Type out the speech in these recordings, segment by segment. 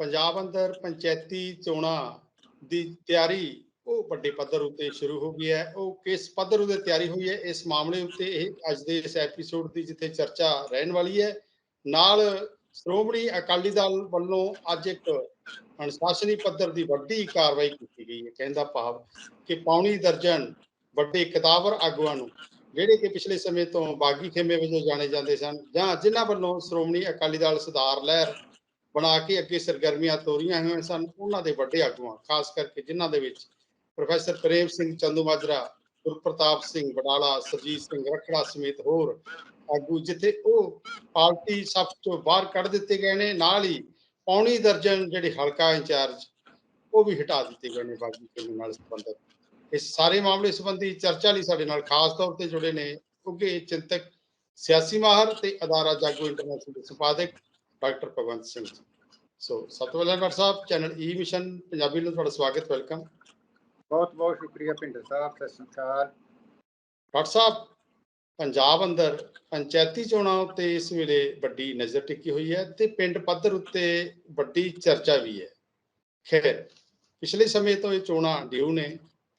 ਪੰਜਾਬ ਅੰਦਰ ਪੰਚਾਇਤੀ ਚੋਣਾਂ ਦੀ ਤਿਆਰੀ ਉਹ ਵੱਡੇ ਪੱਧਰ ਉੱਤੇ ਸ਼ੁਰੂ ਹੋ ਗਈ ਹੈ। ਉਹ ਕਿਸ ਪੱਧਰ ਉੱਤੇ ਤਿਆਰੀ ਹੋਈ ਹੈ, ਇਸ ਮਾਮਲੇ ਉੱਤੇ ਇਹ ਅੱਜ ਦੇ ਇਸ ਐਪੀਸੋਡ ਦੀ ਜਿੱਥੇ ਚਰਚਾ ਰਹਿਣ ਵਾਲੀ ਹੈ। ਨਾਲ ਸ਼੍ਰੋਮਣੀ ਅਕਾਲੀ ਦਲ ਵੱਲੋਂ ਅੱਜ ਇੱਕ ਅਨੁਸ਼ਾਸਨੀ ਪੱਧਰ ਦੀ ਵੱਡੀ ਕਾਰਵਾਈ ਕੀਤੀ ਗਈ ਹੈ। ਕਹਿੰਦਾ ਭਾਵ ਕਿ ਪੌਣੀ ਦਰਜਨ ਵੱਡੇ ਕਿਤਾਬਰ ਆਗੂਆਂ ਨੂੰ ਜਿਹੜੇ ਕਿ ਪਿਛਲੇ ਸਮੇਂ ਤੋਂ ਬਾਗੀ ਖੇਮੇ ਵਜੋਂ ਜਾਣੇ ਜਾਂਦੇ ਸਨ ਜਾਂ ਜਿਨ੍ਹਾਂ ਵੱਲੋਂ ਸ਼੍ਰੋਮਣੀ ਅਕਾਲੀ ਦਲ ਸੁਧਾਰ ਲਹਿਰ ਬਣਾ ਕੇ ਅੱਗੇ ਸਰਗਰਮੀਆਂ ਤੋਰੀਆਂ ਹੋਈਆਂ ਸਨ ਉਹਨਾਂ ਦੇ ਵੱਡੇ ਆਗੂਆਂ, ਖਾਸ ਕਰਕੇ ਜਿਨ੍ਹਾਂ ਦੇ ਵਿੱਚ ਪ੍ਰੋਫੈਸਰ ਪ੍ਰੇਮ ਸਿੰਘ ਚੰਦੂ ਗੁਰਪ੍ਰਤਾਪ ਸਿੰਘ ਬਡਾਲਾ, ਸਰਜੀਤ ਸਿੰਘ ਰਖੜਾ ਸਮੇਤ ਹੋਰ ਆਗੂ, ਜਿੱਥੇ ਉਹ ਪਾਰਟੀ ਸਭ ਤੋਂ ਬਾਹਰ ਕੱਢ ਦਿੱਤੇ ਗਏ ਨੇ, ਨਾਲ ਹੀ ਪੌਣੀ ਦਰਜਨ ਜਿਹੜੇ ਹਲਕਾ ਇੰਚਾਰਜ, ਉਹ ਵੀ ਹਟਾ ਦਿੱਤੇ ਗਏ ਨੇ ਬਾਗੀ ਖੇਮੇ ਨਾਲ ਸੰਬੰਧਿਤ। ਇਸ ਸਾਰੇ ਮਾਮਲੇ ਸੰਬੰਧੀ ਚਰਚਾ ਲਈ ਸਾਡੇ ਨਾਲ ਖਾਸ ਤੌਰ ਤੇ ਜੁੜੇ ਨੇ ਉੱਘੇ ਚਿੰਤਕ ਸਿਆਸੀ ਮਾਹਰ ਤੇ ਅਦਾਰਾ ਜਾਗੋ ਇੰਟਰਨੈਸ਼ਨਲ ਦੇ ਸੰਪਾਦਕ ਡਾਕਟਰ ਭਗਵੰਤ ਸਿੰਘ ਜੀ। ਸੋ ਪਹਿਲਾਂ ਡਾਕਟਰ ਸਾਹਿਬ ਚੈਨਲ ਈ ਮਿਸ਼ਨ ਪੰਜਾਬੀ ਨੂੰ ਤੁਹਾਡਾ ਸਵਾਗਤ ਵੈਲਕਮ ਬਹੁਤ ਬਹੁਤ ਸ਼ੁਕਰੀਆ ਭਿੰਦਰ ਸਾਹਿਬ ਸਤਿ ਸ਼੍ਰੀ ਅਕਾਲ। ਡਾਕਟਰ ਸਾਹਿਬ ਪੰਜਾਬ ਅੰਦਰ ਪੰਚਾਇਤੀ ਚੋਣਾਂ ਉੱਤੇ ਇਸ ਵੇਲੇ ਵੱਡੀ ਨਜ਼ਰ ਟਿੱਕੀ ਹੋਈ ਹੈ ਤੇ ਪਿੰਡ ਪੱਧਰ ਉੱਤੇ ਵੱਡੀ ਚਰਚਾ ਵੀ ਹੈ। ਖੈਰ ਪਿਛਲੇ ਸਮੇਂ ਤੋਂ ਇਹ ਚੋਣਾਂ ਡਿਊ ਨੇ।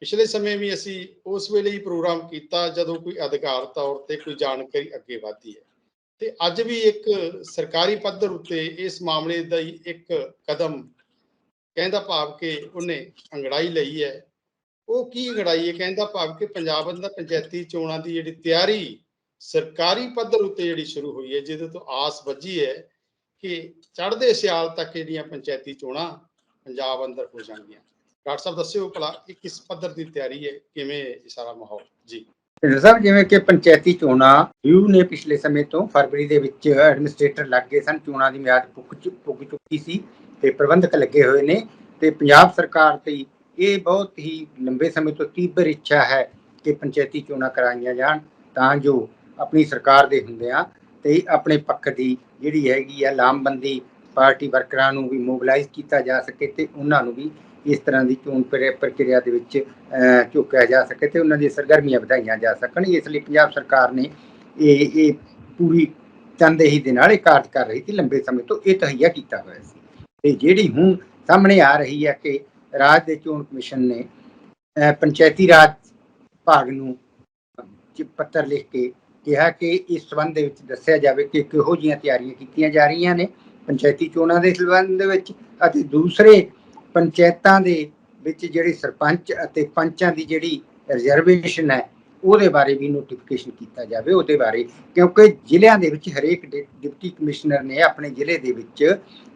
ਪਿਛਲੇ ਸਮੇਂ ਵੀ ਅਸੀਂ ਉਸ ਵੇਲੇ ਹੀ ਪ੍ਰੋਗਰਾਮ ਕੀਤਾ ਜਦੋਂ ਕੋਈ ਅਧਿਕਾਰ ਤੌਰ ਤੇ ਕੋਈ ਜਾਣਕਾਰੀ ਅੱਗੇ ਵਧਦੀ ਹੈ। ਤੇ ਅੱਜ ਵੀ ਇੱਕ ਸਰਕਾਰੀ ਪੱਧਰ ਉੱਤੇ ਇਸ ਮਾਮਲੇ ਦਾ ਹੀ ਇੱਕ ਕਦਮ ਕਹਿੰਦਾ ਭਾਵ ਕਿ ਉਹਨੇ ਅੰਗੜਾਈ ਲਈ ਹੈ। ਉਹ ਕੀ ਅੰਗੜਾਈ ਹੈ? ਕਹਿੰਦਾ ਭਾਵ ਕਿ ਪੰਜਾਬ ਅੰਦਰ ਪੰਚਾਇਤੀ ਚੋਣਾਂ ਦੀ ਜਿਹੜੀ ਤਿਆਰੀ ਸਰਕਾਰੀ ਪੱਧਰ ਉੱਤੇ ਜਿਹੜੀ ਸ਼ੁਰੂ ਹੋਈ ਹੈ, ਜਿਹਦੇ ਤੋਂ ਆਸ ਵੱਜੀ ਹੈ ਕਿ ਚੜ੍ਹਦੇ ਸਿਆਲ ਤੱਕ ਜਿਹੜੀਆਂ ਪੰਚਾਇਤੀ ਚੋਣਾਂ ਪੰਜਾਬ ਅੰਦਰ ਹੋ ਜਾਣਗੀਆਂ। ਡਾਕਟਰ ਸਾਹਿਬ, ਦੱਸਿਓ ਭਲਾ ਇਹ ਕਿਸ ਪੱਧਰ ਦੀ ਤਿਆਰੀ ਹੈ? ਕਿਵੇਂ ਇਹ ਸਾਰਾ ਮਾਹੌਲ? ਜੀ। ਭਿੰਦਰ ਜਿਵੇਂ ਕਿ ਪੰਚਾਇਤੀ ਚੋਣਾਂ ਯੂ ਨੇ ਪਿਛਲੇ ਸਮੇਂ ਤੋਂ ਫਰਵਰੀ ਦੇ ਵਿੱਚ ਐਡਮਿਨਿਸਟ੍ਰੇਟਰ ਲੱਗ ਗਏ ਸਨ, ਚੋਣਾਂ ਦੀ ਮਿਆਦ ਪੁੱਗ ਚੁੱਕੀ ਸੀ ਤੇ ਪ੍ਰਬੰਧਕ ਲੱਗੇ ਹੋਏ ਨੇ ਤੇ ਪੰਜਾਬ ਸਰਕਾਰ ਦੀ ਇਹ ਬਹੁਤ ਹੀ ਲੰਬੇ ਸਮੇਂ ਤੋਂ ਤੀਬਰ ਇੱਛਾ ਹੈ ਕਿ ਪੰਚਾਇਤੀ ਚੋਣਾਂ ਕਰਾਈਆਂ ਜਾਣ ਤਾਂ ਜੋ ਆਪਣੀ ਸਰਕਾਰ ਦੇ ਹੁੰਦਿਆਂ ਤੇ ਆਪਣੇ ਪੱਖ ਦੀ ਜਿਹੜੀ ਹੈਗੀ ਆ ਲਾਮਬੰਦੀ, ਪਾਰਟੀ ਵਰਕਰਾਂ ਨੂੰ ਵੀ ਮੋਬਿਲਾਈਜ਼ ਕੀਤਾ ਜਾ ਸਕੇ ਤੇ ਉਹਨਾਂ ਨੂੰ ਵੀ ਇਸ ਤਰ੍ਹਾਂ ਦੀ ਚੋਣ ਪ੍ਰਕਿਰਿਆ ਦੇ ਵਿੱਚ ਅਹ, ਝੁਕਿਆ ਜਾ ਸਕੇ ਤੇ ਉਹਨਾਂ ਦੀਆਂ ਸਰਗਰਮੀਆਂ ਵਧਾਈਆਂ ਜਾ ਸਕਣ। ਇਸ ਲਈ ਪੰਜਾਬ ਸਰਕਾਰ ਨੇ ਇਹ ਇਹ ਪੂਰੀ ਤਨਦੇਹੀ ਦੇ ਨਾਲ ਇਹ ਕਾਰਜ ਕਰ ਰਹੀ ਸੀ ਲੰਬੇ ਸਮੇਂ ਤੋਂ ਇਹ ਤਹਈਆ ਕੀਤਾ ਹੋਇਆ ਸੀ। ਤੇ ਜਿਹੜੀ ਹੁਣ ਸਾਹਮਣੇ ਆ ਰਹੀ ਹੈ ਕਿ ਰਾਜ ਦੇ ਚੋਣ ਕਮਿਸ਼ਨ ਨੇ ਪੰਚਾਇਤੀ ਰਾਜ ਭਾਗ ਨੂੰ ਪੱਤਰ ਲਿਖ ਕੇ ਕਿਹਾ ਕਿ ਇਸ ਸੰਬੰਧ ਦੇ ਵਿੱਚ ਦੱਸਿਆ ਜਾਵੇ ਕਿ ਕਿਹੋ ਜਿਹੀਆਂ ਤਿਆਰੀਆਂ ਕੀਤੀਆਂ ਜਾ ਰਹੀਆਂ ਨੇ ਪੰਚਾਇਤੀ ਚੋਣਾਂ ਦੇ ਸੰਬੰਧ ਦੇ ਵਿੱਚ ਅਤੇ ਦੂਸਰੇ ਪੰਚਾਇਤਾਂ ਦੇ ਵਿੱਚ ਜਿਹੜੇ ਸਰਪੰਚ ਅਤੇ ਪੰਚਾਂ ਦੀ ਜਿਹੜੀ ਰਿਜ਼ਰਵੇਸ਼ਨ ਹੈ, ਉਹਦੇ ਬਾਰੇ ਵੀ ਨੋਟੀਫਿਕੇਸ਼ਨ ਕੀਤਾ ਜਾਵੇ, ਉਹਦੇ ਬਾਰੇ। ਕਿਉਂਕਿ ਜ਼ਿਲ੍ਹਿਆਂ ਦੇ ਵਿੱਚ ਹਰੇਕ ਡਿ- ਡਿਪਟੀ ਕਮਿਸ਼ਨਰ ਨੇ ਆਪਣੇ ਜ਼ਿਲ੍ਹੇ ਦੇ ਵਿੱਚ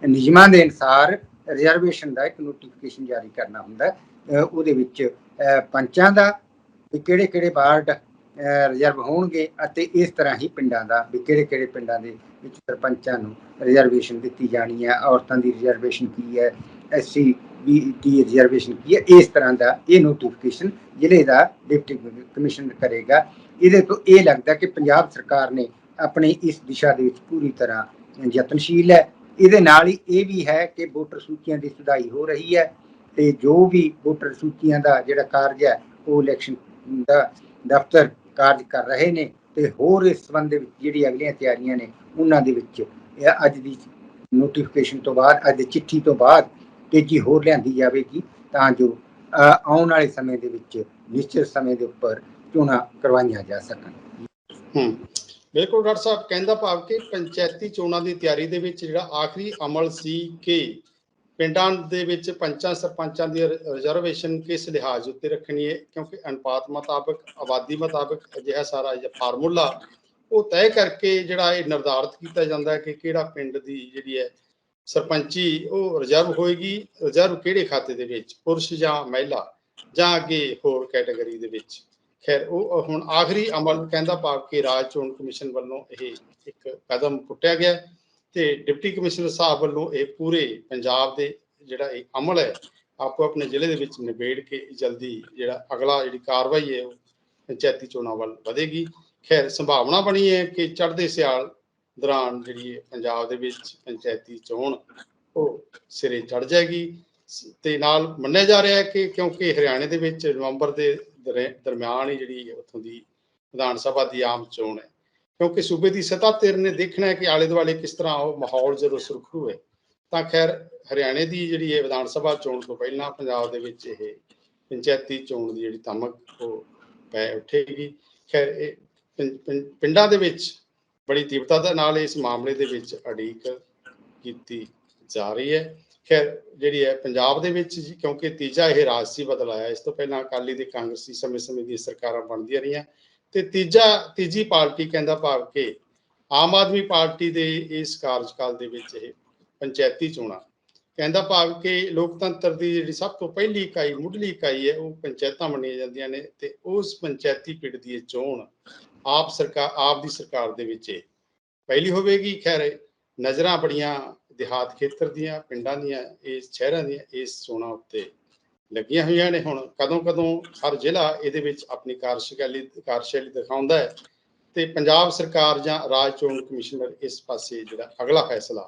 ਨਿਯਮਾਂ ਦੇ ਅਨੁਸਾਰ ਰਿਜ਼ਰਵੇਸ਼ਨ ਦਾ ਇੱਕ ਨੋਟੀਫਿਕੇਸ਼ਨ ਜਾਰੀ ਕਰਨਾ ਹੁੰਦਾ ਉਹਦੇ ਵਿੱਚ ਪੰਚਾਂ ਦਾ ਵੀ ਕਿਹੜੇ ਕਿਹੜੇ ਵਾਰਡ ਰਿਜ਼ਰਵ ਹੋਣਗੇ ਅਤੇ ਇਸ ਤਰ੍ਹਾਂ ਹੀ ਪਿੰਡਾਂ ਦਾ ਵੀ ਕਿਹੜੇ ਕਿਹੜੇ ਪਿੰਡਾਂ ਦੇ ਵਿੱਚ ਸਰਪੰਚਾਂ ਨੂੰ ਰਿਜ਼ਰਵੇਸ਼ਨ ਦਿੱਤੀ ਜਾਣੀ ਹੈ, ਔਰਤਾਂ ਦੀ ਰਿਜ਼ਰਵੇਸ਼ਨ ਕੀ ਹੈ, ਐਸਸੀ ਦੀ ਰਿਜ਼ਰਵੇਸ਼ਨ ਕੀ ਹੈ? ਇਸ ਤਰ੍ਹਾਂ ਦਾ ਇਹ ਨੋਟੀਫਿਕੇਸ਼ਨ ਜ਼ਿਲ੍ਹੇ ਦਾ ਡਿਪਟੀ ਕਮਿਸ਼ਨਰ ਕਰੇਗਾ, ਇਹਦੇ ਤੋਂ ਇਹ ਲੱਗਦਾ ਕਿ ਪੰਜਾਬ ਸਰਕਾਰ ਨੇ ਆਪਣੀ ਇਸ ਦਿਸ਼ਾ ਦੇ ਵਿੱਚ ਪੂਰੀ ਤਰ੍ਹਾਂ ਯਤਨਸ਼ੀਲ ਹੈ। ਇਹਦੇ ਨਾਲ ਹੀ ਇਹ ਵੀ ਹੈ ਕਿ ਵੋਟਰ ਸੂਚੀਆਂ ਦੀ ਸੁਧਾਈ ਹੋ ਰਹੀ ਹੈ ਤੇ ਜੋ ਵੀ ਵੋਟਰ ਸੂਚੀਆਂ ਦਾ ਜਿਹੜਾ ਕਾਰਜ ਹੈ, ਉਹ ਇਲੈਕਸ਼ਨ ਦਾ ਦਫ਼ਤਰ ਕਾਰਜ ਕਰ ਰਹੇ ਨੇ ਤੇ ਹੋਰ ਇਸ ਸੰਬੰਧ ਵਿੱਚ ਜਿਹੜੀ ਅਗਲੀਆਂ ਤਿਆਰੀਆਂ ਨੇ, ਉਹਨਾਂ ਦੇ ਵਿੱਚ ਅੱਜ ਦੀ ਨੋਟੀਫਿਕੇਸ਼ਨ ਤੋਂ ਬਾਅਦ, ਅੱਜ ਦੀ ਚਿੱਠੀ ਤੋਂ ਬਾਅਦ ਤੇਜ਼ੀ ਹੋਰ ਲਿਆਂਦੀ ਜਾਵੇਗੀ, ਤਾਂ ਜੋ ਆਉਣ ਵਾਲੇ ਸਮੇਂ ਦੇ ਵਿੱਚ, ਨਿਸ਼ਚਿਤ ਸਮੇਂ ਦੇ ਉੱਪਰ ਚੋਣਾਂ ਕਰਵਾਈਆਂ ਜਾ ਸਕਣ। ਹੂੰ। ਬਿਲਕੁਲ ਡਾਕਟਰ ਸਾਹਿਬ, ਕਹਿੰਦਾ ਭਾਵ ਕਿ ਪੰਚਾਇਤੀ ਚੋਣਾਂ ਦੀ ਤਿਆਰੀ ਦੇ ਵਿੱਚ ਜਿਹੜਾ ਆਖਰੀ ਅਮਲ ਸੀ ਕਿ ਪਿੰਡਾਂ ਦੇ ਵਿੱਚ ਪੰਚਾਂ ਸਰਪੰਚਾਂ ਦੀ ਰਿਜ਼ਰਵੇਸ਼ਨ ਕਿਸ ਲਿਹਾਜ਼ ਉੱਤੇ ਰੱਖਣੀ ਹੈ? ਕਿਉਂਕਿ ਅਨੁਪਾਤ ਮੁਤਾਬਕ, ਆਬਾਦੀ ਮੁਤਾਬਕ ਅਜਿਹਾ ਸਾਰਾ ਜਿਹੜਾ ਫਾਰਮੂਲਾ ਉਹ ਤੈਅ ਕਰਕੇ ਜਿਹੜਾ ਇਹ ਨਿਰਧਾਰਤ ਕੀਤਾ ਜਾਂਦਾ ਹੈ ਕਿ ਕਿਹੜਾ ਪਿੰਡ ਦੀ ਜਿਹੜੀ ਹੈ ਸਰਪੰਚੀ ਉਹ ਰਿਜ਼ਰਵ ਹੋਏਗੀ, ਰਿਜ਼ਰਵ ਕਿਹੜੇ ਖਾਤੇ ਦੇ ਵਿੱਚ? ਪੁਰਸ਼ ਜਾਂ ਮਹਿਲਾ? ਜਾਂ ਅੱਗੇ ਹੋਰ ਕੈਟਾਗਰੀ ਦੇ ਵਿੱਚ? ਖੈਰ, ਉਹ ਹੁਣ ਆਖਰੀ ਅਮਲ ਕਹਿੰਦਾ ਭਾਵ ਕਿ ਰਾਜ ਚੋਣ ਕਮਿਸ਼ਨ ਵੱਲੋਂ ਇਹ ਇੱਕ ਕਦਮ ਪੁੱਟਿਆ ਗਿਆ ਹੈ ਤੇ ਡਿਪਟੀ ਕਮਿਸ਼ਨਰ ਸਾਹਿਬ ਵੱਲੋਂ ਇਹ ਪੂਰੇ ਪੰਜਾਬ ਦੇ ਜਿਹੜਾ ਇਹ ਅਮਲ ਹੈ, ਆਪੋ ਆਪਣੇ ਜ਼ਿਲ੍ਹੇ ਦੇ ਵਿੱਚ ਨਿਬੇੜ ਕੇ ਜਲਦੀ ਜਿਹੜਾ ਅਗਲਾ ਜਿਹੜੀ ਕਾਰਵਾਈ ਹੈ, ਉਹ ਪੰਚਾਇਤੀ ਚੋਣਾਂ ਵੱਲ ਵਧੇਗੀ। ਖੈਰ, ਸੰਭਾਵਨਾ ਬਣੀ ਹੈ ਕਿ ਚੜ੍ਹਦੇ ਸਿਆਲ ਦੌਰਾਨ ਜਿਹੜੀ ਪੰਜਾਬ ਦੇ ਵਿੱਚ ਪੰਚਾਇਤੀ ਚੋਣ ਉਹ ਸਿਰੇ ਚੜ ਜਾਏਗੀ। ਤੇ ਨਾਲ ਮੰਨਿਆ ਜਾ ਰਿਹਾ ਹੈ ਕਿ ਕਿਉਂਕਿ ਹਰਿਆਣੇ ਦੇ ਵਿੱਚ ਨਵੰਬਰ ਦੇ ਦਰੇ- ਦਰਮਿਆਨ ਹੀ ਜਿਹੜੀ ਉੱਥੋਂ ਦੀ ਵਿਧਾਨ ਸਭਾ ਦੀ ਆਮ ਚੋਣ ਹੈ। ਕਿਉਂਕਿ ਸੂਬੇ ਦੀ ਸੱਤਾ ਧਿਰ ਨੇ ਦੇਖਣਾ ਹੈ ਕਿ ਆਲੇ ਦੁਆਲੇ ਕਿਸ ਤਰ੍ਹਾਂ ਉਹ ਮਾਹੌਲ ਜਦੋਂ ਸੁਰਖਰੂ ਹੈ ਤਾਂ ਖੈਰ ਹਰਿਆਣੇ ਦੀ ਜਿਹੜੀ ਇਹ ਵਿਧਾਨ ਸਭਾ ਚੋਣ ਤੋਂ ਪਹਿਲਾਂ ਪੰਜਾਬ ਦੇ ਵਿੱਚ ਇਹ ਪੰਚਾਇਤੀ ਚੋਣ ਦੀ ਜਿਹੜੀ ਧਮਕ ਉਹ ਪੈ ਉੱਠੇਗੀ। ਖੈਰ ਇਹ ਪਿੰਡਾਂ ਦੇ ਵਿੱਚ ਬੜੀ ਤੀਬਰਤਾ ਦੇ ਨਾਲ ਇਸ ਮਾਮਲੇ ਦੇ ਵਿੱਚ ਅੜੀਕ ਕੀਤੀ ਜਾ ਰਹੀ ਹੈ। ਖੈਰ, ਜਿਹੜੀ ਹੈ ਪੰਜਾਬ ਦੇ ਵਿੱਚ ਕਿਉਂਕਿ ਤੀਜਾ ਇਹ ਰਾਜ ਸੀ ਬਦਲਾਇਆ ਇਸ ਤੋਂ ਪਹਿਲਾਂ ਅਕਾਲੀ ਤੇ ਕਾਂਗਰਸੀ ਸਮੇਂ-ਸਮੇਂ ਦੀਆਂ ਸਰਕਾਰਾਂ ਬਣਦੀਆਂ ਰਹੀਆਂ ਤੇ ਤੀਜਾ, ਤੀਜੀ ਪਾਰਟੀ ਕਹਿੰਦਾ ਭਾਵ ਕਿ ਆਮ ਆਦਮੀ ਪਾਰਟੀ ਦੇ ਇਸ ਕਾਰਜਕਾਲ ਦੇ ਵਿੱਚ ਇਹ ਪੰਚਾਇਤੀ ਚੋਣਾਂ। ਕਹਿੰਦਾ ਭਾਵ ਕਿ ਲੋਕਤੰਤਰ ਦੀ ਜਿਹੜੀ ਸਭ ਤੋਂ ਪਹਿਲੀ ਇਕਾਈ, ਮੁੱਢਲੀ ਇਕਾਈ ਹੈ, ਉਹ ਪੰਚਾਇਤਾਂ ਮੰਨੀਆਂ ਜਾਂਦੀਆਂ ਨੇ ਤੇ ਉਸ ਪੰਚਾਇਤੀ ਪਿੰਡ ਦੀ ਇਹ ਚੋਣ ਆਪ ਸਰਕਾਰ ਆਪ ਦੀ ਸਰਕਾਰ ਦੇ ਵਿੱਚ ਪਹਿਲੀ ਹੋਵੇਗੀ, ਖੈਰ, ਨਜ਼ਰਾਂ ਬੜੀਆਂ ਦਿਹਾਤ ਖੇਤਰ ਦੀਆਂ, ਪਿੰਡਾਂ ਦੀਆਂ, ਇਸ ਸ਼ਹਿਰਾਂ ਦੀਆਂ, ਇਸ ਚੋਣਾਂ ਉੱਤੇ ਲੱਗੀਆਂ ਹੋਈਆਂ ਨੇ। ਹੁਣ ਕਦੋਂ ਕਦੋਂ ਹਰ ਜ਼ਿਲ੍ਹਾ ਇਹਦੇ ਵਿੱਚ ਆਪਣੀ ਕਾਰਜਸ਼ੈਲੀ ਕਾਰਜਸ਼ੈਲੀ ਦਿਖਾਉਂਦਾ ਹੈ ਤੇ ਪੰਜਾਬ ਸਰਕਾਰ ਜਾਂ ਰਾਜ ਚੋਣ ਕਮਿਸ਼ਨਰ ਇਸ ਪਾਸੇ ਜਿਹੜਾ ਅਗਲਾ ਫੈਸਲਾ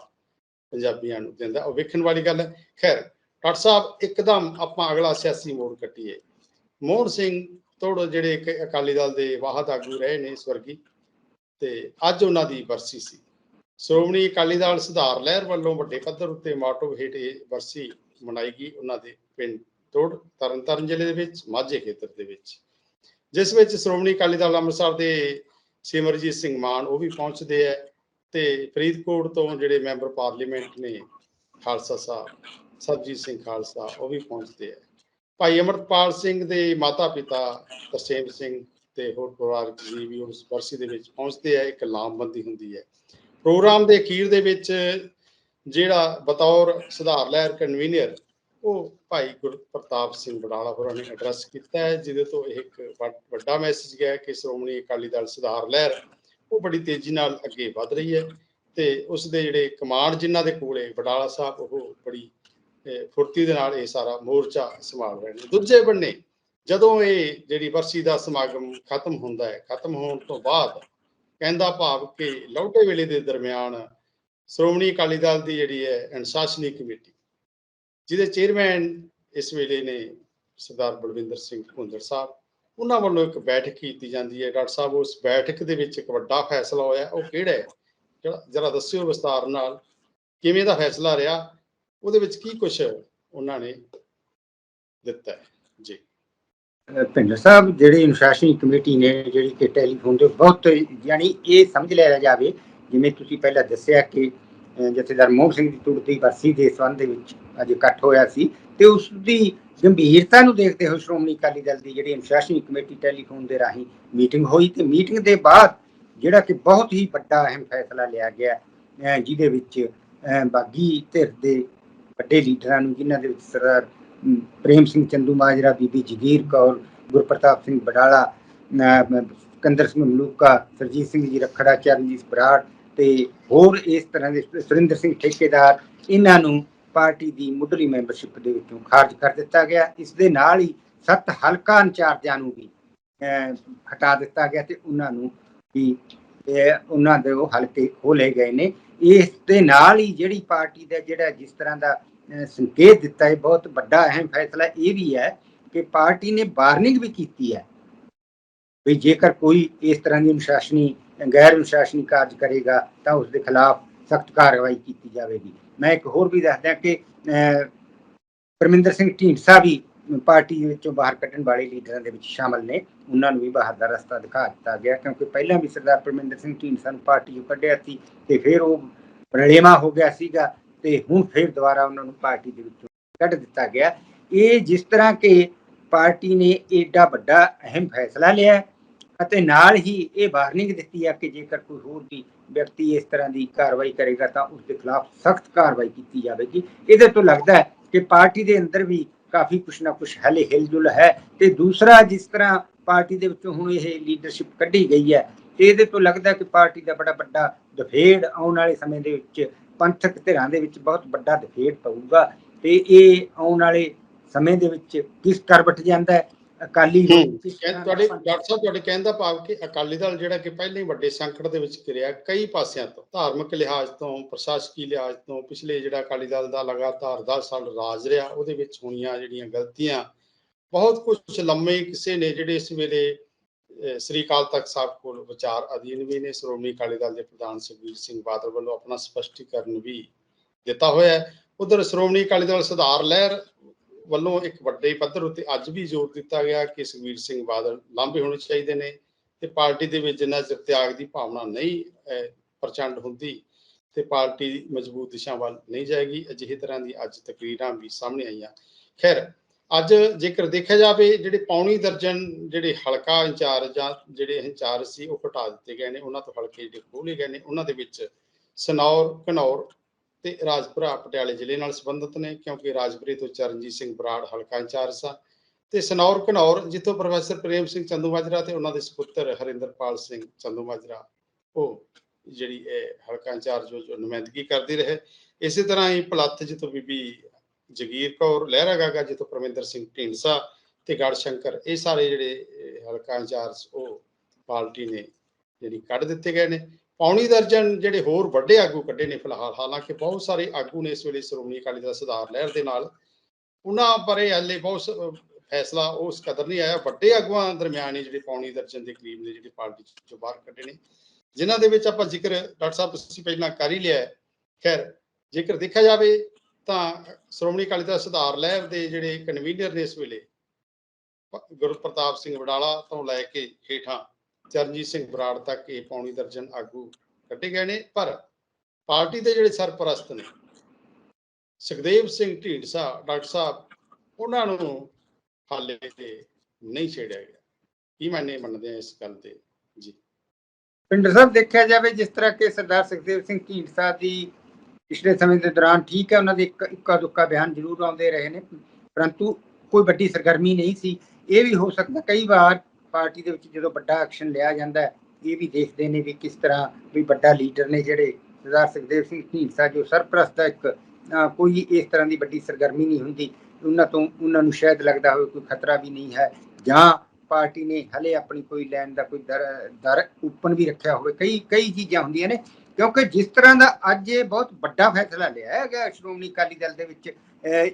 ਪੰਜਾਬੀਆਂ ਨੂੰ ਦਿੰਦਾ ਉਹ ਵੇਖਣ ਵਾਲੀ ਗੱਲ ਹੈ। ਖੈਰ, ਡਾਕਟਰ ਸਾਹਿਬ, ਇੱਕਦਮ ਆਪਾਂ ਅਗਲਾ ਸਿਆਸੀ ਮੋੜ ਕੱਟੀਏ। ਮੋਹਨ ਸਿੰਘ ਤੋੜ ਜਿਹੜੇ ਅਕਾਲੀ ਦਲ ਦੇ ਵਾਹਦ ਆਗੂ ਰਹੇ ਨੇ ਸਵਰਗੀ ਤੇ ਅੱਜ ਉਹਨਾਂ ਦੀ ਵਰਸੀ ਸੀ। ਸ਼੍ਰੋਮਣੀ ਅਕਾਲੀ ਦਲ ਸੁਧਾਰ ਲਹਿਰ ਵੱਲੋਂ ਵੱਡੇ ਪੱਧਰ ਉੱਤੇ ਮਾਟੋ ਹੇਠ ਇਹ ਵਰਸੀ ਮਨਾਈ ਗਈ। ਉਹਨਾਂ ਦੇ ਪਿੰਡ ਤੋੜ, ਤਰਨਤਾਰਨ ਜ਼ਿਲ੍ਹੇ ਦੇ ਵਿੱਚ, ਮਾਝੇ ਖੇਤਰ ਦੇ ਵਿੱਚ। ਜਿਸ ਵਿੱਚ ਸ਼੍ਰੋਮਣੀ ਅਕਾਲੀ ਦਲ ਅੰਮ੍ਰਿਤਸਰ ਦੇ ਸਿਮਰਜੀਤ ਸਿੰਘ ਮਾਨ ਉਹ ਵੀ ਪਹੁੰਚਦੇ ਹੈ ਤੇ ਫਰੀਦਕੋਟ ਤੋਂ ਜਿਹੜੇ ਮੈਂਬਰ ਪਾਰਲੀਮੈਂਟ ਨੇ ਖਾਲਸਾ ਸਾਹਿਬ ਸਰਜੀਤ ਸਿੰਘ ਖਾਲਸਾ ਉਹ ਵੀ ਪਹੁੰਚਦੇ ਹੈ ਭਾਈ ਅਮਰਪਾਲ ਸਿੰਘ ਦੇ ਮਾਤਾ ਪਿਤਾ ਤਰਸੇਮ ਸਿੰਘ ਤੇ ਹੋਰ ਪਰਿਵਾਰਕ ਜੀ ਵੀ ਉਸ ਬਰਸੀ ਦੇ ਵਿੱਚ ਪਹੁੰਚਦੇ ਆ, ਇੱਕ ਲਾਮਬੰਦੀ ਹੁੰਦੀ ਹੈ। ਪ੍ਰੋਗਰਾਮ ਦੇ ਅਖੀਰ ਦੇ ਵਿੱਚ ਜਿਹੜਾ ਬਤੌਰ ਸੁਧਾਰ ਲਹਿਰ ਕਨਵੀਨਰ ਉਹ ਭਾਈ ਗੁਰਪ੍ਰਤਾਪ ਸਿੰਘ ਬਡਾਲਾ ਹੋਰਾਂ ਨੇ ਐਡਰੈਸ ਕੀਤਾ ਹੈ, ਜਿਹਦੇ ਤੋਂ ਇਹ ਇੱਕ ਵੱਡ- ਵੱਡਾ ਮੈਸੇਜ ਗਿਆ ਕਿ ਸ਼੍ਰੋਮਣੀ ਅਕਾਲੀ ਦਲ ਸੁਧਾਰ ਲਹਿਰ ਉਹ ਬੜੀ ਤੇਜ਼ੀ ਨਾਲ ਅੱਗੇ ਵਧ ਰਹੀ ਹੈ ਤੇ ਉਸ ਦੇ ਜਿਹੜੇ ਕਮਾਂਡ ਜਿਨ੍ਹਾਂ ਦੇ ਕੋਲੇ ਬਡਾਲਾ ਸਾਹਿਬ, ਉਹ ਫੁਰਤੀ ਦੇ ਨਾਲ ਇਹ ਸਾਰਾ ਮੋਰਚਾ ਸੰਭਾਲ ਰਹੇ ਨੇ। ਦੂਜੇ ਬੰਨੇ, ਜਦੋਂ ਇਹ ਜਿਹੜੀ ਵਰਸੀ ਦਾ ਸਮਾਗਮ ਖਤਮ ਹੁੰਦਾ ਹੈ, ਖਤਮ ਹੋਣ ਤੋਂ ਬਾਅਦ ਕਹਿੰਦਾ ਭਾਵ ਕਿ ਲੌਟੇ ਵੇਲੇ ਦੇ ਦਰਮਿਆਨ ਸ਼੍ਰੋਮਣੀ ਅਕਾਲੀ ਦਲ ਦੀ ਜਿਹੜੀ ਹੈ ਅਨੁਸ਼ਾਸਨੀ ਕਮੇਟੀ, ਜਿਹਦੇ ਚੇਅਰਮੈਨ ਇਸ ਵੇਲੇ ਨੇ ਸਰਦਾਰ ਬਲਵਿੰਦਰ ਸਿੰਘ ਭੁੰਦਰ ਸਾਹਿਬ, ਉਹਨਾਂ ਵੱਲੋਂ ਇੱਕ ਬੈਠਕ ਕੀਤੀ ਜਾਂਦੀ ਹੈ। ਡਾਕਟਰ ਸਾਹਿਬ, ਉਸ ਬੈਠਕ ਦੇ ਵਿੱਚ ਇੱਕ ਵੱਡਾ ਫੈਸਲਾ ਹੋਇਆ, ਉਹ ਕਿਹੜਾ ਹੈ? ਜਿਹੜਾ ਜਰਾ ਦੱਸਿਓ ਵਿਸਤਾਰ ਨਾਲ, ਕਿਵੇਂ ਦਾ ਫੈਸਲਾ ਰਿਹਾ? ਉਹਦੇ ਵਿੱਚ ਕੀ ਕੁਝ ਉਹਨਾਂ ਨੇ ਦਿੱਤਾ ਹੈ? ਜੀ। ਅਹ ਸਾਹਿਬ, ਜਿਹੜੀ ਅਨੁਸ਼ਾਸਨੀ ਕਮੇਟੀ ਨੇ ਜਿਹੜੀ ਕਿ ਟੈਲੀਫੋਨ ਤੇ ਬਹੁਤ ਯਾਨੀ ਇਹ ਸਮਝ ਲਿਆ ਜਾਵੇ, ਜਿਵੇਂ ਤੁਸੀਂ ਪਹਿਲਾਂ ਦੱਸਿਆ ਕਿ ਜਥੇਦਾਰ ਮੋਹਨ ਸਿੰਘ ਦੀ ਤੁਰਤੀ ਵਰਸੀ ਦੇ ਸੰਬੰਧ ਦੇ ਵਿੱਚ ਅੱਜ ਇਕੱਠ ਹੋਇਆ ਸੀ, ਤੇ ਉਸ ਦੀ ਗੰਭੀਰਤਾ ਨੂੰ ਦੇਖਦੇ ਹੋਏ ਸ਼੍ਰੋਮਣੀ ਅਕਾਲੀ ਦਲ ਦੀ ਜਿਹੜੀ ਅਨੁਸ਼ਾਸਨੀ ਕਮੇਟੀ ਟੈਲੀਫੋਨ ਦੇ ਰਾਹੀਂ ਮੀਟਿੰਗ ਹੋਈ, ਤੇ ਮੀਟਿੰਗ ਦੇ ਬਾਅਦ ਜਿਹੜਾ ਕਿ ਬਹੁਤ ਹੀ ਵੱਡਾ ਅਹਿਮ ਫੈਸਲਾ ਲਿਆ ਗਿਆ ਜਿਹਦੇ ਵਿੱਚ ਬਾਗੀ ਧਿਰ ਦੇ ਵੱਡੇ ਲੀਡਰਾਂ ਨੂੰ ਜਿਨ੍ਹਾਂ ਦੇ ਵਿੱਚ ਸਰਦਾਰ ਪ੍ਰੇਮ ਸਿੰਘ ਚੰਦੂ ਮਾਜਰਾ ਬੀਬੀ ਜਗੀਰ ਕੌਰ ਗੁਰਪ੍ਰਤਾਪ ਸਿੰਘ ਬਡਾਲਾ ਅਹ, ਸਿਕੰਦਰ ਸਿੰਘ ਮਲੂਕਾ ਸਰਜੀਤ ਸਿੰਘ ਜੀ ਰਖੜਾ ਚਰਨਜੀਤ ਬਰਾੜ ਤੇ ਹੋਰ ਇਸ ਤਰ੍ਹਾਂ ਦੇ ਸੁਰਿੰਦਰ ਸਿੰਘ ਠੇਕੇਦਾਰ ਇਹਨਾਂ ਨੂੰ ਪਾਰਟੀ ਦੀ ਮੁੱਢਲੀ ਮੈਂਬਰਸ਼ਿਪ ਦੇ ਵਿੱਚੋਂ ਖਾਰਜ ਕਰ ਦਿੱਤਾ ਗਿਆ। ਇਸ ਦੇ ਨਾਲ ਹੀ ਸੱਤ ਹਲਕਾ ਇੰਚਾਰਜਾਂ ਨੂੰ ਵੀ ਹਟਾ ਦਿੱਤਾ ਗਿਆ ਤੇ ਉਹਨਾਂ ਨੂੰ ਵੀ ਇਹ ਉਹਨਾਂ ਦੇ ਉਹ ਹਲਕੇ ਖੋਲੇ ਗਏ ਨੇ। ਇਸ ਦੇ ਨਾਲ ਹੀ ਜਿਹੜੀ ਪਾਰਟੀ ਦਾ ਜਿਹੜਾ ਜਿਸ ਤਰ੍ਹਾਂ ਦਾ ਸੰਕੇਤ ਦਿੱਤਾ ਹੈ ਬਹੁਤ ਵੱਡਾ ਅਹਿਮ ਫੈਸਲਾ ਇਹ ਵੀ ਹੈ ਕਿ ਪਾਰਟੀ ਨੇ ਵਾਰਨਿੰਗ ਵੀ ਕੀਤੀ ਹੈ ਵੀ ਜੇਕਰ ਕੋਈ ਇਸ ਤਰ੍ਹਾਂ ਦੀ ਅਨੁਸ਼ਾਸਨੀ ਗੈਰ ਅਨੁਸ਼ਾਸਨੀ ਕਾਰਜ ਕਰੇਗਾ ਤਾਂ ਉਸ ਦੇ ਖਿਲਾਫ ਸਖਤ ਕਾਰਵਾਈ ਕੀਤੀ ਜਾਵੇਗੀ। ਮੈਂ ਇੱਕ ਹੋਰ ਵੀ ਦੱਸਦਾ ਕਿ ਅਹ, ਪਰਮਿੰਦਰ ਸਿੰਘ ਢੀਂਡਸਾ ਵੀ ਪਾਰਟੀ ਦੇ ਵਿੱਚੋਂ ਬਾਹਰ ਕੱਢਣ ਵਾਲੇ ਲੀਡਰਾਂ ਦੇ ਵਿੱਚ ਸ਼ਾਮਲ ਨੇ। ਉਹਨਾਂ ਨੂੰ ਵੀ ਬਾਹਰ ਦਾ ਰਸਤਾ ਦਿਖਾ ਦਿੱਤਾ ਗਿਆ ਕਿਉਂਕਿ ਪਹਿਲਾਂ ਵੀ ਸਰਦਾਰ ਪਰਮਿੰਦਰ ਸਿੰਘ ਢੀਂਡਸਾ ਨੂੰ ਪਾਰਟੀ ਤੋਂ ਕੱਢਿਆ ਸੀ ਤੇ ਫਿਰ ਉਹ ਰਲੇਵਾ ਹੋ ਗਿਆ ਸੀਗਾ ਤੇ ਹੁਣ ਫਿਰ ਦੁਬਾਰਾ ਉਹਨਾਂ ਨੂੰ ਪਾਰਟੀ ਦੇ ਵਿੱਚੋਂ ਕੱਢ ਦਿੱਤਾ ਗਿਆ। ਇਹ ਜਿਸ ਤਰ੍ਹਾਂ ਕਿ ਪਾਰਟੀ ਨੇ ਏਡਾ ਵੱਡਾ ਅਹਿਮ ਫੈਸਲਾ ਲਿਆ ਅਤੇ ਨਾਲ ਹੀ ਇਹ ਵਾਰਨਿੰਗ ਦਿੱਤੀ ਹੈ ਕਿ ਜੇਕਰ ਕੋਈ ਹੋਰ ਵੀ ਵਿਅਕਤੀ ਇਸ ਤਰ੍ਹਾਂ ਦੀ ਕਾਰਵਾਈ ਕਰੇਗਾ ਤਾਂ ਉਸ ਦੇ ਖਿਲਾਫ ਸਖਤ ਕਾਰਵਾਈ ਕੀਤੀ ਜਾਵੇਗੀ। ਇਹਦੇ ਤੋਂ ਲੱਗਦਾ ਹੈ ਕਿ ਪਾਰਟੀ ਦੇ ਅੰਦਰ ਵੀ ਕਾਫੀ ਕੁਛ ਨਾ ਕੁਛ ਹਲੇ ਹਿਲਜੁਲ ਹੈ ਤੇ ਦੂਸਰਾ ਜਿਸ ਤਰ੍ਹਾਂ ਪਾਰਟੀ ਦੇ ਵਿੱਚੋਂ ਹੁਣ ਇਹ ਲੀਡਰਸ਼ਿਪ ਕੱਢੀ ਗਈ ਹੈ, ਤੇ ਇਹਦੇ ਤੋਂ ਲੱਗਦਾ ਕਿ ਪਾਰਟੀ ਦਾ ਬੜਾ ਵੱਡਾ ਦਫੇੜ ਆਉਣ ਵਾਲੇ ਸਮੇਂ ਦੇ ਵਿੱਚ ਪੰਥਕ ਧਿਰਾਂ ਦੇ ਵਿੱਚ ਬਹੁਤ ਵੱਡਾ ਦਫੇੜ ਪਊਗਾ ਤੇ ਇਹ ਆਉਣ ਵਾਲੇ ਸਮੇਂ ਦੇ ਵਿੱਚ ਕਿਸ ਕਰਵਟ ਜਾਂਦਾ ਹੈ? ਅਕਾਲੀ ਤੁਹਾਡੇ ਡਾਕਟਰ ਸਾਹਿਬ ਤੁਹਾਡੇ ਕਹਿਣ ਦਾ ਭਾਵ ਕਿ ਅਕਾਲੀ ਦਲ ਜਿਹੜਾ ਕਿ ਪਹਿਲਾਂ ਹੀ ਵੱਡੇ ਸੰਕਟ ਦੇ ਵਿੱਚ ਘਿਰਿਆ ਕਈ ਪਾਸਿਆਂ ਤੋਂ ਧਾਰਮਿਕ ਲਿਹਾਜ਼ ਤੋਂ ਪ੍ਰਸ਼ਾਸਕੀ ਲਿਹਾਜ਼ ਤੋਂ ਪਿਛਲੇ ਜਿਹੜਾ ਅਕਾਲੀ ਦਲ ਦਾ ਲਗਾਤਾਰ 10 ਸਾਲ ਰਾਜ ਰਿਹਾ ਉਹਦੇ ਵਿੱਚ ਹੋਈਆਂ ਜਿਹੜੀਆਂ ਗਲਤੀਆਂ ਬਹੁਤ ਕੁਝ ਲੰਮੇ ਕਿਸੇ ਨੇ ਜਿਹੜੇ ਇਸ ਵੇਲੇ ਸ੍ਰੀ ਅਕਾਲ ਤਖਤ ਸਾਹਿਬ ਕੋਲ ਵਿਚਾਰ ਅਧੀਨ ਵੀ ਨੇ ਸ਼੍ਰੋਮਣੀ ਅਕਾਲੀ ਦਲ ਦੇ ਪ੍ਰਧਾਨ ਸੁਖਬੀਰ ਸਿੰਘ ਬਾਦਲ ਵੱਲੋਂ ਆਪਣਾ ਸਪਸ਼ਟੀਕਰਨ ਵੀ ਦਿੱਤਾ ਹੋਇਆ ਹੈ। ਉਧਰ ਸ਼੍ਰੋਮਣੀ ਅਕਾਲੀ ਦਲ ਸੁਧਾਰ ਲਹਿਰ ਵੱਲੋਂ ਇੱਕ ਵੱਡੇ ਪੱਧਰ ਉੱਤੇ ਅੱਜ ਵੀ ਜ਼ੋਰ ਦਿੱਤਾ ਗਿਆ ਕਿ ਸੁਖਬੀਰ ਸਿੰਘ ਬਾਦਲ ਲਾਂਭੇ ਹੋਣੇ ਚਾਹੀਦੇ ਨੇ ਤੇ ਪਾਰਟੀ ਦੇ ਵਿੱਚ ਜਿੰਨਾ ਚਿਰ ਤਿਆਗ ਦੀ ਭਾਵਨਾ ਨਹੀਂ ਪ੍ਰਚੰਡ ਹੁੰਦੀ ਤੇ ਪਾਰਟੀ ਮਜ਼ਬੂਤ ਦਿਸ਼ਾ ਵੱਲ ਨਹੀਂ ਜਾਏਗੀ, ਅਜਿਹੇ ਤਰ੍ਹਾਂ ਦੀ ਅੱਜ ਤਕਰੀਰਾਂ ਵੀ ਸਾਹਮਣੇ ਆਈਆਂ। ਖੈਰ, ਅੱਜ ਜੇਕਰ ਦੇਖਿਆ ਜਾਵੇ, ਜਿਹੜੇ ਪੌਣੀ ਦਰਜਨ ਜਿਹੜੇ ਹਲਕਾ ਇੰਚਾਰਜ ਜਾਂ ਜਿਹੜੇ ਇੰਚਾਰਜ ਸੀ, ਉਹ ਹਟਾ ਦਿੱਤੇ ਗਏ ਨੇ, ਉਹਨਾਂ ਤੋਂ ਹਲਕੇ ਜਿਹੜੇ ਖੋਲੇ ਗਏ ਨੇ, ਉਹਨਾਂ ਦੇ ਵਿੱਚ ਸਨੌਰ, ਘਨੌਰ ਤੇ ਰਾਜਪੁਰਾ ਪਟਿਆਲੇ ਜ਼ਿਲ੍ਹੇ ਨਾਲ ਸੰਬੰਧਿਤ ਨੇ, ਕਿਉਂਕਿ ਰਾਜਪੁਰੇ ਤੋਂ ਚਰਨਜੀਤ ਸਿੰਘ ਬਰਾੜ ਹਲਕਾ ਇੰਚਾਰਜ ਸਾ ਤੇ ਸਨੌਰ ਘਨੌਰ, ਜਿੱਥੋਂ ਪ੍ਰੋਫੈਸਰ ਪ੍ਰੇਮ ਸਿੰਘ ਚੰਦੂ ਤੇ ਉਹਨਾਂ ਦੇ ਸੁਪੁੱਤਰ ਹਰਿੰਦਰਪਾਲ ਸਿੰਘ ਚੰਦੂ ਉਹ ਜਿਹੜੀ ਹਲਕਾ ਇੰਚਾਰਜ ਵਜੋਂ ਨੁਮਾਇੰਦਗੀ ਕਰਦੇ ਰਹੇ। ਇਸੇ ਤਰ੍ਹਾਂ ਹੀ ਪਲੱਥ ਜਿੱਥੋਂ ਬੀਬੀ ਜਗੀਰ ਕੌਰ, ਲਹਿਰਾ ਗਾਗਾ ਜਿੱਥੋਂ ਪਰਮਿੰਦਰ ਸਿੰਘ ਢੀਂਡਸਾ ਤੇ ਗੜ ਸ਼ੰਕਰ ਇਹ ਸਾਰੇ ਜਿਹੜੇ ਹਲਕਾ ਇੰਚਾਰਜ ਉਹ ਪਾਰਟੀ ਨੇ ਜਿਹੜੀ ਕੱਢ ਦਿੱਤੇ ਗਏ ਨੇ। ਪੌਣੀ ਦਰਜਨ ਜਿਹੜੇ ਹੋਰ ਵੱਡੇ ਆਗੂ ਕੱਢੇ ਨੇ ਫਿਲਹਾਲ, ਹਾਲਾਂਕਿ ਬਹੁਤ ਸਾਰੇ ਆਗੂ ਨੇ ਇਸ ਵੇਲੇ ਸ਼੍ਰੋਮਣੀ ਅਕਾਲੀ ਦਲ ਸੁਧਾਰ ਲਹਿਰ ਦੇ ਨਾਲ। ਉਹਨਾਂ ਬਾਰੇ ਹਾਲੇ ਬਹੁਤ ਫੈਸਲਾ ਉਸ ਕਦਰ ਨਹੀਂ ਆਇਆ। ਵੱਡੇ ਆਗੂਆਂ ਦਰਮਿਆਨ ਹੀ ਜਿਹੜੇ ਪੌਣੀ ਦਰਜਨ ਦੇ ਕਰੀਬ ਨੇ ਜਿਹੜੇ ਪਾਰਟੀ ਚੋਂ ਬਾਹਰ ਕੱਢੇ ਨੇ। ਜਿਨ੍ਹਾਂ ਦੇ ਵਿੱਚ ਆਪਾਂ ਜ਼ਿਕਰ ਡਾਕਟਰ ਸਾਹਿਬ, ਤੁਸੀਂ ਪਹਿਲਾਂ ਕਰ ਹੀ ਲਿਆ ਖੈਰ, ਜੇਕਰ ਦੇਖਿਆ ਜਾਵੇ ਤਾਂ ਸ਼੍ਰੋਮਣੀ ਅਕਾਲੀ ਦਲ ਸੁਧਾਰ ਲਹਿਰ ਦੇ ਜਿਹੜੇ ਕਨਵੀਨਰ ਨੇ ਇਸ ਵੇਲੇ ਗੁਰਪ੍ਰਤਾਪ ਸਿੰਘ ਵਡਾਲਾ ਤੋਂ ਲੈ ਕੇ ਹੇਠਾਂ ਚਰਨਜੀਤ ਸਿੰਘ ਬਰਾੜ ਤੱਕ ਇਹ ਪੌਣੀ ਦਰਜਨ ਆਗੂ ਕੱਢੇ ਗਏ ਨੇ, ਪਰ ਪਾਰਟੀ ਦੇ ਜਿਹੜੇ ਸਰਪ੍ਰਸਤ ਨੇ, ਸੁਖਦੇਵ ਸਿੰਘ ਢੀਂਡਸਾ, ਡਾਕਟਰ ਸਾਹਿਬ, ਉਹਨਾਂ ਨੂੰ ਹਾਲੇ ਤੇ ਨਹੀਂ ਛੇੜਿਆ ਗਿਆ। ਕੀ ਮੰਨੇ ਮੰਨਦੇ ਆ ਇਸ ਗੱਲ ਤੇ? ਜੀ। ਪਿੰਡਰ ਸਾਹਿਬ ਦੇਖਿਆ ਜਾਵੇ, ਜਿਸ ਤਰ੍ਹਾਂ ਕਿ ਸਰਦਾਰ ਸੁਖਦੇਵ ਸਿੰਘ ਢੀਂਡਸਾ ਦੀ ਪਿਛਲੇ ਸਮੇਂ ਦੇ ਦੌਰਾਨ ਠੀਕ ਹੈ, ਉਹਨਾਂ ਦੇ ਇੱਕਾ ਦੁੱਕਾ ਬਿਆਨ ਜ਼ਰੂਰ ਆਉਂਦੇ ਰਹੇ ਨੇ, ਪਰੰਤੂ ਕੋਈ ਵੱਡੀ ਸਰਗਰਮੀ ਨਹੀਂ ਸੀ। ਇਹ ਵੀ ਹੋ ਸਕਦਾ ਕਈ ਵਾਰ ਪਾਰਟੀ ਦੇ ਵਿੱਚ ਜਦੋਂ ਵੱਡਾ ਐਕਸ਼ਨ ਲਿਆ ਜਾਂਦਾ ਹੈ ਇਹ ਵੀ ਦੇਖਦੇ ਨੇ ਵੀ ਕਿਸ ਤਰ੍ਹਾਂ ਵੀ ਵੱਡਾ ਲੀਡਰ ਨੇ ਜਿਹੜੇ ਸਰਦਾਰ ਸੁਖਦੇਵ ਸਿੰਘ ਢੀਂਡਸਾ ਜੋ ਸਰਪ੍ਰਸਤ ਦਾ ਇੱਕ ਕੋਈ ਇਸ ਤਰ੍ਹਾਂ ਦੀ ਵੱਡੀ ਸਰਗਰਮੀ ਨਹੀਂ ਹੁੰਦੀ। ਉਹਨਾਂ ਤੋਂ ਉਹਨਾਂ ਨੂੰ ਸ਼ਾਇਦ ਲੱਗਦਾ ਹੋਵੇ ਕੋਈ ਖਤਰਾ ਵੀ ਨਹੀਂ ਹੈ। ਜਾਂ ਪਾਰਟੀ ਨੇ ਹਲੇ ਆਪਣੀ ਕੋਈ ਲੈਣ ਦਾ ਕੋਈ ਦਰ ਦਰ ਓਪਨ ਵੀ ਰੱਖਿਆ ਹੋਵੇ। ਕਈ ਕਈ ਚੀਜ਼ਾਂ ਹੁੰਦੀਆਂ ਨੇ ਕਿਉਂਕਿ ਜਿਸ ਤਰ੍ਹਾਂ ਦਾ ਅੱਜ ਇਹ ਬਹੁਤ ਵੱਡਾ ਫੈਸਲਾ ਲਿਆ ਗਿਆ ਸ਼੍ਰੋਮਣੀ ਅਕਾਲੀ ਦਲ ਦੇ ਵਿੱਚ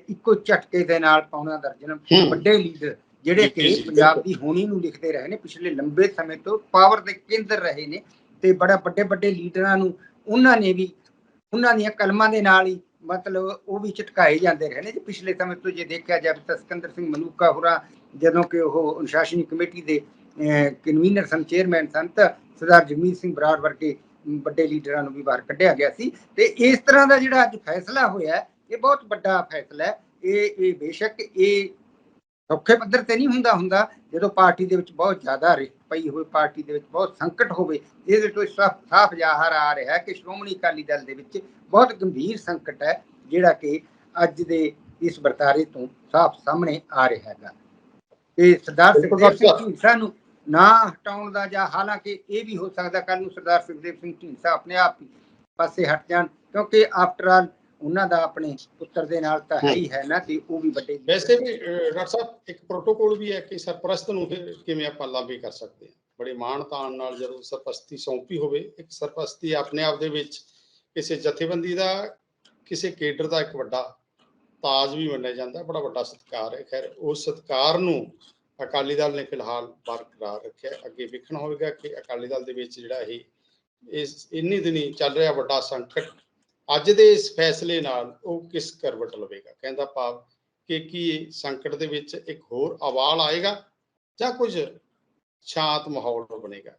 ਇੱਕੋ ਝਟਕੇ ਦੇ ਨਾਲ ਪੌਣਾ ਦਰਜਨ ਵੱਡੇ ਲੀਡਰ ਜਿਹੜੇ ਕਿ ਪੰਜਾਬ ਦੀ ਹੋਣੀ ਨੂੰ ਲਿਖਦੇ ਰਹੇ ਨੇ ਪਿਛਲੇ ਲੰਬੇ ਸਮੇਂ ਤੋਂ ਪਾਵਰ ਦੇ ਕੇਂਦਰ ਰਹੇ ਨੇ ਤੇ ਬੜਾ ਵੱਡੇ ਵੱਡੇ ਲੀਡਰਾਂ ਨੂੰ ਉਹਨਾਂ ਨੇ ਵੀ ਉਹਨਾਂ ਦੀਆਂ ਕਲਮਾਂ ਦੇ ਨਾਲ ਹੀ ਮਤਲਬ ਉਹ ਵੀ ਝਟਕਾਏ ਜਾਂਦੇ ਰਹੇ ਨੇ ਜੇ। ਪਿਛਲੇ ਸਮੇਂ ਤੋਂ ਜੇ ਦੇਖਿਆ ਜਾਵੇ ਤਾਂ ਸਿਕੰਦਰ ਸਿੰਘ ਮਲੂਕਾ ਹੋਰਾਂ ਜਦੋਂ ਕਿ ਉਹ ਅਨੁਸ਼ਾਸਨੀ ਕਮੇਟੀ ਦੇ ਕਨਵੀਨਰ ਸਨ ਚੇਅਰਮੈਨ ਸਨ ਤਾਂ ਸਰਦਾਰ ਜਗਮੀਤ ਸਿੰਘ ਬਰਾੜ ਵਰਗੇ ਵੱਡੇ ਲੀਡਰਾਂ ਨੂੰ ਵੀ ਬਾਹਰ ਕੱਢਿਆ ਗਿਆ ਸੀ। ਤੇ ਇਸ ਤਰ੍ਹਾਂ ਦਾ ਜਿਹੜਾ ਅੱਜ ਫੈਸਲਾ ਹੋਇਆ ਇਹ ਬਹੁਤ ਵੱਡਾ ਫੈਸਲਾ ਹੈ। ਇਹ ਇਹ ਬੇਸ਼ੱਕ ਇਹ ਸੌਖੇ ਪੱਧਰ ਤੇ ਨਹੀਂ ਹੁੰਦਾ ਹੁੰਦਾ ਜਦੋਂ ਪਾਰਟੀ ਦੇ ਵਿੱਚ ਬਹੁਤ ਜ਼ਿਆਦਾ ਰਿਕ ਪਈ ਹੋਵੇ ਪਾਰਟੀ ਦੇ ਵਿੱਚ ਬਹੁਤ ਸੰਕਟ ਹੋਵੇ ਇਹਦੇ ਤੋਂ ਸਾਫ਼ ਜ਼ਾਹਰ ਆ ਰਿਹਾ ਹੈ ਕਿ ਸ਼੍ਰੋਮਣੀ ਅਕਾਲੀ ਦਲ ਦੇ ਵਿੱਚ ਬਹੁਤ ਗੰਭੀਰ ਸੰਕਟ ਹੈ ਜਿਹੜਾ ਕਿ ਅੱਜ ਦੇ ਇਸ ਵਰਤਾਰੇ ਤੋਂ ਸਾਫ਼ ਸਾਹਮਣੇ ਆ ਰਿਹਾ ਹੈਗਾ। ਤੇ ਸਰਦਾਰ ਸੁਖਦੇਵ ਸਿੰਘ ਢੀਂਡਸਾ ਨੂੰ ਨਾ ਹਟਾਉਣ ਦਾ ਜਾਂ ਹਾਲਾਂਕਿ ਇਹ ਵੀ ਹੋ ਸਕਦਾ ਕੱਲ ਨੂੰ ਸਰਦਾਰ ਸੁਖਦੇਵ ਸਿੰਘ ਢੀਂਡਸਾ ਆਪਣੇ ਆਪ ਹੀ ਪਾਸੇ ਹਟ ਜਾਣ ਕਿਉਂਕਿ ਆਫਟਰ ਆਲ ਉਹਨਾਂ ਦਾ ਆਪਣੇ ਪੁੱਤਰ ਦੇ ਨਾਲ ਤਾਂ ਹੈ ਹੀ ਹੈ। ਨਾ ਤੇ ਉਹ ਵੀ ਵੱਡੇ ਵੈਸੇ ਵੀ ਡਾਕਟਰ ਸਾਹਿਬ ਇੱਕ ਪ੍ਰੋਟੋਕੋਲ ਵੀ ਹੈ ਕਿ ਸਰਪ੍ਰਸਤ ਨੂੰ ਕਿਵੇਂ ਆਪਾਂ ਲਾਂਭੇ ਕਰ ਸਕਦੇ ਹਾਂ? ਬੜੇ ਮਾਣ ਤਾਣ ਨਾਲ ਜਦੋਂ ਸਰਪ੍ਰਸਤੀ ਸੌਂਪੀ ਹੋਵੇ ਇੱਕ ਸਰਪ੍ਰਸਤੀ ਆਪਣੇ ਆਪ ਦੇ ਵਿੱਚ ਕਿਸੇ ਜਥੇਬੰਦੀ ਦਾ ਕਿਸੇ ਕੇਡਰ ਦਾ ਇੱਕ ਵੱਡਾ ਤਾਜ ਵੀ ਮੰਨਿਆ ਜਾਂਦਾ ਬੜਾ ਵੱਡਾ ਸਤਿਕਾਰ ਹੈ। ਖੈਰ ਉਸ ਸਤਿਕਾਰ ਨੂੰ ਅਕਾਲੀ ਦਲ ਨੇ ਫਿਲਹਾਲ ਬਰਕਰਾਰ ਰੱਖਿਆ। ਅੱਗੇ ਵੇਖਣਾ ਹੋਵੇਗਾ ਕਿ ਅਕਾਲੀ ਦਲ ਦੇ ਵਿੱਚ ਜਿਹੜਾ ਇਹ ਇਸ ਇੰਨੀ ਦਿਨੀ ਚੱਲ ਰਿਹਾ ਵੱਡਾ ਸੰਕਟ ਅੱਜ ਦੇ ਇਸ ਫੈਸਲੇ ਨਾਲ ਉਹ ਕਿਸ ਕਰਵਟ ਲਵੇਗਾ? ਕਹਿੰਦਾ ਭਾਵ ਕਿ ਕੀ ਸੰਕਟ ਦੇ ਵਿੱਚ ਇੱਕ ਹੋਰ ਅਵਾਲ ਆਏਗਾ ਜਾਂ ਕੁਝ ਸ਼ਾਂਤ ਮਾਹੌਲ ਬਣੇਗਾ?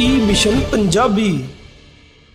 ਈ ਮਿਸ਼ਨ ਪੰਜਾਬੀ